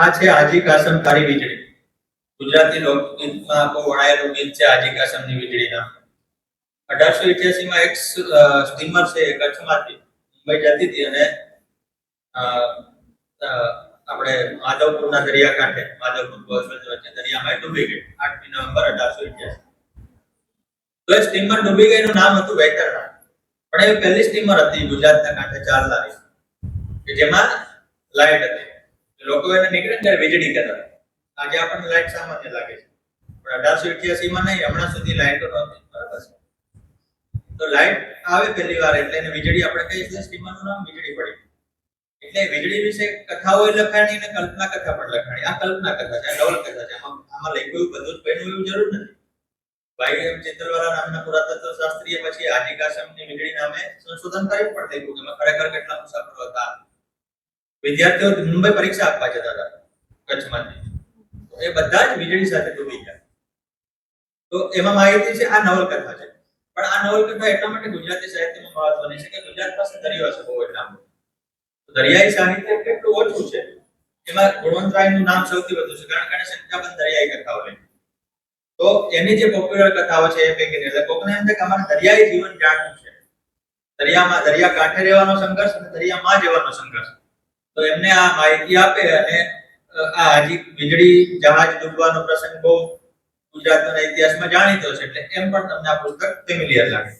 આ છે હાજી કાસમ તારી વીજળી. ગુજરાતી લોકગીતમાં આખો વણાયેલું ગીત છે હાજી કાસમની વીજળી નામ અઢારસો માં એક સ્ટીમર છે કચ્છમાંથી મુંબઈ જતી હતી અને આપણે માધવપુરના દરિયાકાંઠે, માધવપુર ગોસલ વચ્ચે દરિયામાં ડૂબી ગઈ, આઠમી નવેમ્બર અઢારસો ઇઠ્યાસી. તો એ સ્ટીમર ડૂબી ગઈ નું નામ હતું વૈતરણા પણ એ પહેલી સ્ટીમર હતી ગુજરાતના કાંઠે ચાલનારી, કે જેમાં લાઇટ હતી. લોકો એને નીકળે ને ત્યારે વીજળી કહેતા આજે આપણને લાઇટ સામાન્ય લાગે છે. પણ અઢારસો માં નહીં, હમણાં સુધી લાઈટો નહોતી. બરાબર છે. તો લાઈટ આવે પહેલી વાર, એટલે એને વીજળી આપણે કહીએ છીએ સ્ટીમરનું નામ વીજળી પડી એટલે વીજળી વિશે કથાઓ લખાણી અને કલ્પના કથા પણ લખાણી. આ કલ્પના કથા છે, આ નવલકથા છે. આમાં આમાં લખ્યું બધું જ બન્યું એવું જરૂર નથી. ભાઈ એમ ચિત્રવાળા નામના પુરાતત્વ શાસ્ત્રીએ પછી આજી કાસમની વીજળી નામે સંશોધન કર્યું પણ થયું કે ખરેખર કેટલા મુસાફરો હતા વિદ્યાર્થીઓ મુંબઈ પરીક્ષા આપવા જતા હતા, કચ્છમાંથી. એ બધા જ વીજળી સાથે ડૂબી ગયા. તો એમાં માહિતી છે, આ નવલકથા છે. પણ આ નવલકથા એટલા માટે ગુજરાતી સાહિત્યમાં મહત્વની છે કે ગુજરાત પાસે દરિયો છે, બહુ એટલા. દરિયાઈ સાહિત્ય કેટલું ઓછું છે. એમાં ગુણવંતરાયનું નામ સૌથી વધુ છે, કારણ કે સંખ્યાબંધ દરિયાઈ કથાઓ લઈ તો એની જે પોપ્યુલર કથાઓ છે, એ પૈકી એટલે કોકને અંદર કે અમારે દરિયાઈ જીવન જાણવું છે. દરિયામાં દરિયા કાંઠે રહેવાનો સંઘર્ષ અને દરિયામાં જવાનો સંઘર્ષ. તો એમને આ માહિતી આપે અને આ હજી વીજળી જહાજ ડૂબવાનો પ્રસંગ બહુ ગુજરાતના ઇતિહાસમાં જાણીતો છે, એટલે એમ પણ તમને આ પુસ્તક ફેમિલિયર લાગે.